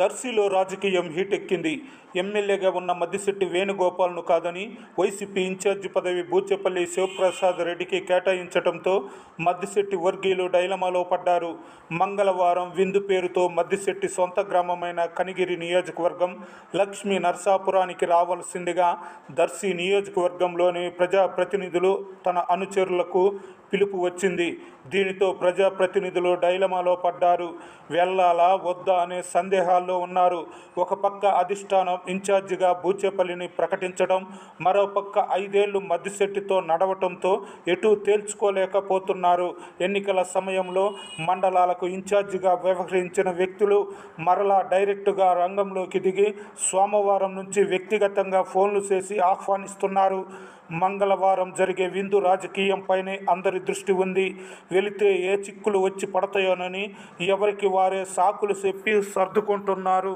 దర్శిలో రాజకీయం హీటెక్కింది. ఎమ్మెల్యేగా ఉన్న మద్దిశెట్టి వేణుగోపాల్ను కాదని వైసీపీ ఇన్ఛార్జి పదవి బూచేపల్లి శివప్రసాద్ రెడ్డికి కేటాయించడంతో మద్దిశెట్టి వర్గీయులు డైలమాలో పడ్డారు. మంగళవారం విందు పేరుతో మద్దిశెట్టి సొంత గ్రామమైన కనిగిరి నియోజకవర్గం లక్ష్మీ నర్సాపురానికి రావాల్సిందిగా దర్శి నియోజకవర్గంలోని ప్రజాప్రతినిధులు తన అనుచరులకు పిలుపు వచ్చింది. దీనితో ప్రజాప్రతినిధులు డైలమాలో పడ్డారు. వెళ్ళాలా వద్దా అనే సందేహాల్లో ఉన్నారు. ఒక పక్క అధిష్టానం ఇన్ఛార్జిగా బూచేపల్లిని ప్రకటించడం మరోపక్క ఐదేళ్ళు మద్దిశెట్టితో నడవటంతో ఎటూ తేల్చుకోలేకపోతున్నారు. ఎన్నికల సమయంలో మండలాలకు ఇన్ఛార్జిగా వ్యవహరించిన వ్యక్తులు మరలా డైరెక్టుగా రంగంలోకి దిగి సోమవారం నుంచి వ్యక్తిగతంగా ఫోన్లు చేసి ఆహ్వానిస్తున్నారు. మంగళవారం జరిగే విందు రాజకీయంపైనే అందరి దృష్టి ఉంది. వెళితే ఏ చిక్కులు వచ్చి పడతాయోనని ఎవరికి వారే సాకులు చెప్పి సర్దుకుంటున్నారు.